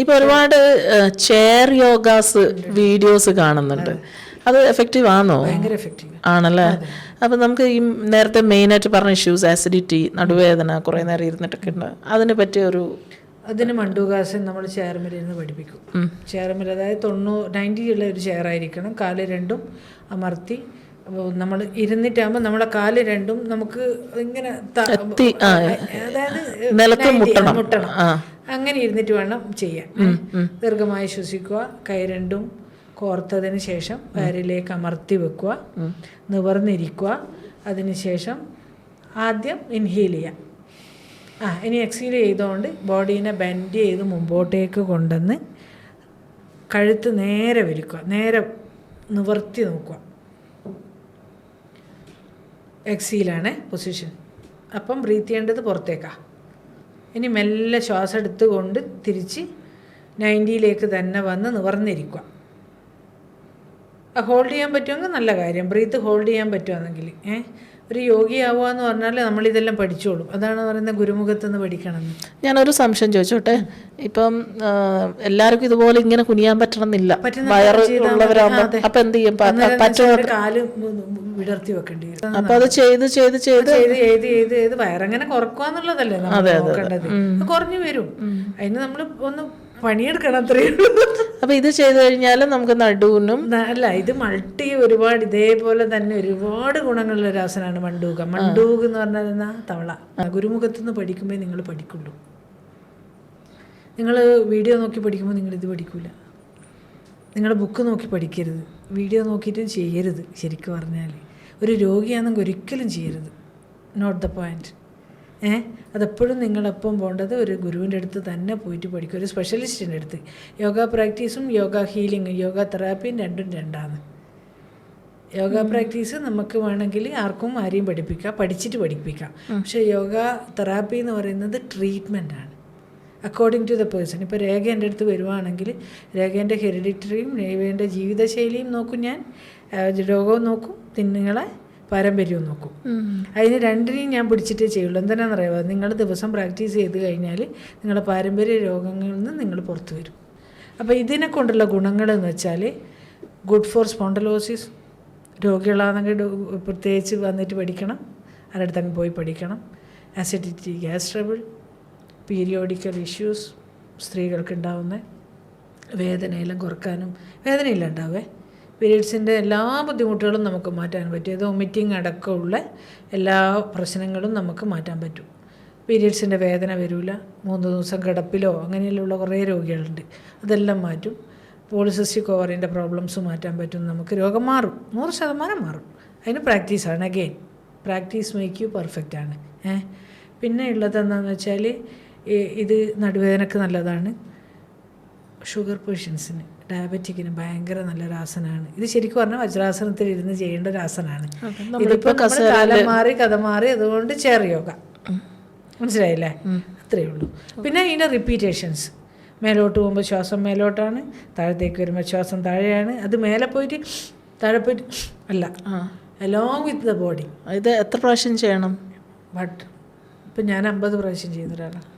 ഇപ്പൊ ഒരുപാട് chair yogas videos കാണുന്നുണ്ട്. അത് എഫക്റ്റീവ് ആണോ? ആണല്ലേ? അപ്പൊ നമുക്ക് ഈ നേരത്തെ മെയിൻ ആയിട്ട് പറഞ്ഞ ഇഷ്യൂസ് ആസിഡിറ്റി നടുവേദന കുറെ നേരം ഇരുന്നിട്ടൊക്കെ ഉണ്ട്. അതിനെ പറ്റിയ ഒരു അതിന് മണ്ടൂകാസൻ നമ്മൾ ചെയർമിലിരുന്ന് പഠിപ്പിക്കും. ചെയർമിൽ അതായത് തൊണ്ണൂറ് നയന്റി ഉള്ള ഒരു ചെയർ ആയിരിക്കണം. കാൽ രണ്ടും അമർത്തി നമ്മൾ ഇരുന്നിട്ടാകുമ്പോൾ നമ്മുടെ കാൽ രണ്ടും നമുക്ക് ഇങ്ങനെ അതായത് മുട്ടണം. അങ്ങനെ ഇരുന്നിട്ട് വേണം ചെയ്യാൻ. ദീർഘമായി ശ്വസിക്കുക കൈ രണ്ടും കോർത്തതിന് ശേഷം വയറിലേക്ക് അമർത്തി വെക്കുക നിവർന്നിരിക്കുക. അതിനുശേഷം ആദ്യം ഇൻഹീൽ ചെയ്യാം ആ ഇനി എക്സീൽ ചെയ്തുകൊണ്ട് ബോഡീനെ ബെൻഡ് ചെയ്ത് മുമ്പോട്ടേക്ക് കൊണ്ടുവന്ന് കഴുത്ത് നേരെ വലിക്കുക നേരെ നിവർത്തി നോക്കുക. എക്സീലാണ് പൊസിഷൻ അപ്പം ബ്രീത്ത് ചെയ്യേണ്ടത് പുറത്തേക്കാ. ഇനി മെല്ലെ ശ്വാസം എടുത്തുകൊണ്ട് തിരിച്ച് നയന്റിയിലേക്ക് തന്നെ വന്ന് നിവർന്നിരിക്കുക. ഹോൾഡ് ചെയ്യാൻ പറ്റുമെങ്കിൽ നല്ല കാര്യം. ബ്രീത്ത് ഹോൾഡ് ചെയ്യാൻ പറ്റുമെന്നെങ്കിൽ ഏ? ഒരു യോഗിയാവുക എന്ന് പറഞ്ഞാൽ നമ്മളിതെല്ലാം പഠിച്ചോളും. അതാണ് പറയുന്നത് ഗുരുമുഖത്ത് നിന്ന് പഠിക്കണം. ഞാനൊരു സംശയം ചോദിച്ചോട്ടെ? ഇപ്പം എല്ലാവർക്കും ഇതുപോലെ ഇങ്ങനെ കുനിയാൻ പറ്റണം എന്നില്ല വയറ് ചെയ്താൽ മതി. ഉള്ളവരാകുമ്പോ അതെ. അപ്പൊ എന്ത് ചെയ്യും? കാൽ വിടർത്തി വെക്കേണ്ടി വരും. അപ്പൊ അത് ചെയ്ത് ചെയ്ത് ചെയ്ത് ചെയ്ത് ചെയ്ത് ചെയ്ത് ചെയ്ത് വയറങ്ങനെ കുറക്കുക എന്നുള്ളതല്ലേ നമ്മൾ നോക്കേണ്ടത്. കുറഞ്ഞു വരും. അതിന് നമ്മൾ ഒന്ന് പണിയെടുക്കണം അത്രയേ ഉള്ളൂ അപ്പൊ ഇത് ചെയ്തു കഴിഞ്ഞാൽ നമുക്ക് നടുവിനും അല്ല ഇത് മൾട്ടി ഒരുപാട് ഇതേപോലെ തന്നെ ഒരുപാട് ഗുണങ്ങളുള്ള ഒരു ആസനമാണ് മണ്ടൂക. മണ്ടൂക എന്ന് പറഞ്ഞാൽ എന്നാ തവള. ഗുരുമുഖത്ത് നിന്ന് പഠിക്കുമ്പോൾ നിങ്ങൾ പഠിക്കുള്ളൂ. നിങ്ങൾ വീഡിയോ നോക്കി പഠിക്കുമ്പോൾ നിങ്ങൾ ഇത് പഠിക്കൂല. നിങ്ങൾ ബുക്ക് നോക്കി പഠിക്കരുത്. വീഡിയോ നോക്കിയിട്ട് ചെയ്യരുത് ശരിക്കും പറഞ്ഞാൽ ഒരു രോഗിയാണെങ്കിൽ ഒരിക്കലും ചെയ്യരുത്. നോട്ട് ദ പോയിന്റ് ഏ? അതെപ്പോഴും നിങ്ങളെപ്പം പോകേണ്ടത് ഒരു ഗുരുവിന്റെ അടുത്ത് തന്നെ പോയിട്ട് പഠിക്കും ഒരു സ്പെഷ്യലിസ്റ്റിന്റെ അടുത്ത്. യോഗ പ്രാക്ടീസും യോഗ ഹീലിംഗും യോഗ തെറാപ്പിയും രണ്ടും രണ്ടാണ്. യോഗ പ്രാക്ടീസ് നമുക്ക് വേണമെങ്കിൽ ആർക്കും ആരെയും പഠിപ്പിക്കാം പഠിച്ചിട്ട് പഠിപ്പിക്കാം. പക്ഷേ യോഗ തെറാപ്പി എന്ന് പറയുന്നത് ട്രീറ്റ്മെന്റ് ആണ് അക്കോർഡിംഗ് ടു ദ പേഴ്സൺ ഇപ്പോൾ രേഖ എന്റെ അടുത്ത് വരുവാണെങ്കിൽ രേഖേന്റെ ഹെറിഡിറ്ററിയും രേഖേന്റെ ജീവിതശൈലിയും നോക്കും ഞാൻ. രോഗവും നോക്കും തിന്നുങ്ങളെ പാരമ്പര്യവും നോക്കും. അതിന് രണ്ടിനെയും ഞാൻ പിടിച്ചിട്ടേ ചെയ്യുള്ളൂ. എന്തിനാണെന്നറിയാമോ നിങ്ങൾ ദിവസം പ്രാക്ടീസ് ചെയ്ത് കഴിഞ്ഞാൽ നിങ്ങളുടെ പാരമ്പര്യ രോഗങ്ങളിൽ നിന്ന് നിങ്ങൾ പുറത്തു വരും. അപ്പോൾ ഇതിനെ കൊണ്ടുള്ള ഗുണങ്ങളെന്ന് വെച്ചാൽ ഗുഡ് ഫോർ സ്പോണ്ടലോസിസ് രോഗികളാണെങ്കിൽ പ്രത്യേകിച്ച് വന്നിട്ട് പഠിക്കണം അവരുടെ തന്നെ അങ്ങ് പോയി പഠിക്കണം. Acidity gas trouble periodical issues സ്ത്രീകൾക്കുണ്ടാവുന്ന വേദനയെല്ലാം കുറക്കാനും വേദനയില്ല ഉണ്ടാവേ? പീരീഡ്സിന്റെ എല്ലാ ബുദ്ധിമുട്ടുകളും നമുക്ക് മാറ്റാൻ പറ്റും. ഇത് ഒമിറ്റിംഗ് അടക്കമുള്ള എല്ലാ പ്രശ്നങ്ങളും നമുക്ക് മാറ്റാൻ പറ്റും. പീരീഡ്സിന്റെ വേദന വരില്ല മൂന്ന് ദിവസം കിടപ്പിലോ അങ്ങനെയുള്ള കുറേ രോഗികളുണ്ട്. അതെല്ലാം മാറ്റും. പോളിസിസ്റ്റിക് ഓവറിന്റെ പ്രോബ്ലംസ് മാറ്റാൻ പറ്റും. നമുക്ക് രോഗം മാറും. നൂറ് ശതമാനം മാറും. അതിന് പ്രാക്ടീസാണ് again practice make you perfect ആണ്. ഏഹ് പിന്നെ ഉള്ളത് എന്താണെന്ന് വെച്ചാൽ ഇത് നടുവേദനക്ക് നല്ലതാണ്. ഷുഗർ പേഷ്യൻസിന് ഡയബറ്റിക്കിന് ഭയങ്കര നല്ലൊരു ആസനമാണ് ഇത് ശരിക്കും പറഞ്ഞാൽ വജ്രാസനത്തിൽ ഇരുന്ന് ചെയ്യേണ്ട ഒരു ആസനമാണ് ഇതിപ്പോ കാലം മാറി കഥ മാറി അതുകൊണ്ട് ചെയർ യോഗ. മനസ്സിലായില്ലേ? അത്രയേ ഉള്ളൂ. പിന്നെ ഇതിന്റെ റിപ്പീറ്റേഷൻസ്. മേലോട്ട് പോകുമ്പോൾ ശ്വാസം മേലോട്ടാണ് താഴത്തേക്ക് വരുമ്പോൾ ശ്വാസം താഴെയാണ്. അത് മേലെ പോയിട്ട് താഴെ പോയിട്ട് അല്ല അലോങ് വിത്ത് ദ ബോഡി ഇത് എത്ര പ്രാവശ്യം ചെയ്യണം? ബട്ട് ഇപ്പം ഞാൻ അമ്പത് പ്രാവശ്യം ചെയ്യുന്ന ഒരാളാണ്.